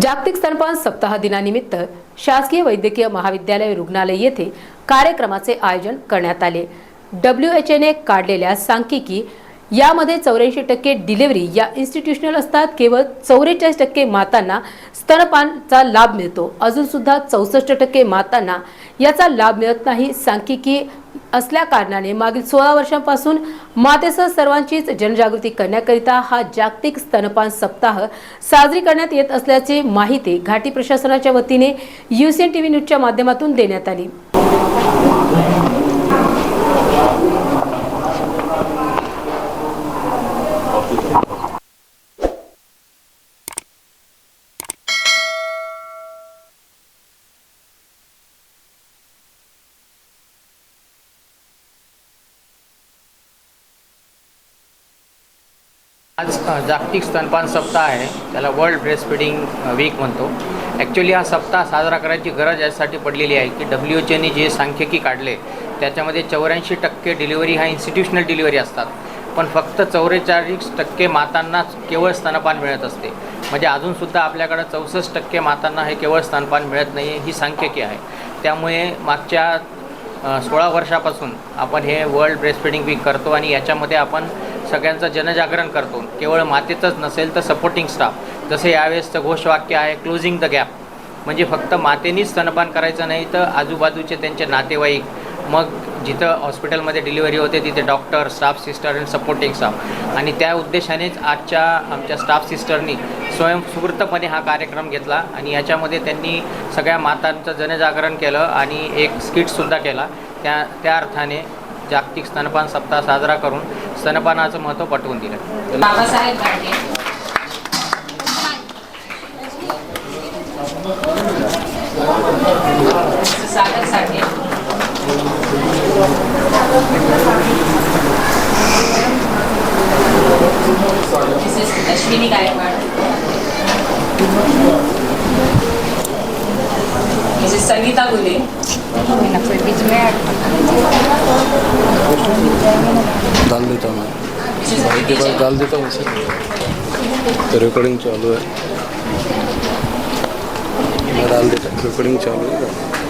जागतिक स्तनपान सप्ताह दिनानिमित्त शासकीय वैद्यकीय महाविद्यालय रुग्णालय येथे कार्यक्रमाचे आयोजन करण्यात आले. डब्ल्यू एच एने काढलेल्या सांख्यिकी यामध्ये चौऱ्याऐंशी टक्के डिलिव्हरी या इन्स्टिट्यूशनल असतात. केवळ चौवेचाळीस टक्के मातांना स्तनपानचा लाभ मिळतो. अजूनसुद्धा चौसष्ट टक्के मातांना याचा लाभ मिळत नाही. सांख्यिकी असल्या कारणाने मागील सोळा वर्षांपासून मातेसह सर्वांचीच जनजागृती करण्याकरिता हा जागतिक स्तनपान सप्ताह साजरी करण्यात येत असल्याची माहिती घाटी प्रशासनाच्या वतीने युसीएन टीव्ही न्यूजच्या माध्यमातून देण्यात आली. आज जागतिक स्तनपान सप्ताह आहे. त्याला वर्ल्ड ब्रेस्ट फिडिंग वीक म्हणतो. ॲक्च्युली हा सप्ताह साजरा करायची गरज यासाठी पडलेली आहे की डब्ल्यू एच एने जे सांख्यिकी काढले त्याच्यामध्ये चौऱ्याऐंशी टक्के डिलिव्हरी हा इन्स्टिट्यूशनल डिलिव्हरी असतात. पण फक्त चौवेचाळीस टक्के मातांनाच केवळ स्तनपान मिळत असते. म्हणजे अजूनसुद्धा आपल्याकडं चौसष्ट टक्के मातांना हे केवळ स्तनपान मिळत नाही ही सांख्यिकी आहे. त्यामुळे मागच्या सोळा वर्षापासून आपण हे वर्ल्ड ब्रेस्ट फिडिंग वीक करतो आणि याच्यामध्ये आपण सगळ्यांचं जनजागरण करतो. केवळ मातेचंच नसेल तर सपोर्टिंग स्टाफ जसे यावेळेसचं घोषवाक्य आहे क्लोजिंग द गॅप म्हणजे फक्त मातेनीच स्तनपान करायचं नाही तर आजूबाजूचे त्यांचे नातेवाईक. मग जिथं हॉस्पिटलमध्ये डिलिव्हरी होते तिथे डॉक्टर स्टाफ सिस्टर आणि सपोर्टिंग स्टाफ आणि त्या उद्देशानेच आजच्या आमच्या स्टाफ सिस्टरनी स्वयंस्फूर्तपणे हा कार्यक्रम घेतला आणि याच्यामध्ये त्यांनी सगळ्या मातांचं जनजागरण केलं आणि एक स्किटसुद्धा केला. त्या त्या अर्थाने जागतिक स्तनपान सप्ताह साजरा करून स्तनपानाचं महत्त्व पटवून दिलं. बाबासाहेब अश्विनी गायकवाड. संगीता गुले. अश्विनी गायकवाड मिसेस संगीता डाल देता हूँ मैं मिसेस भाई के पास डाल देता हूँ इसे तो रिकॉर्डिंग चालू है मैं डाल देता रिकॉर्डिंग चालू है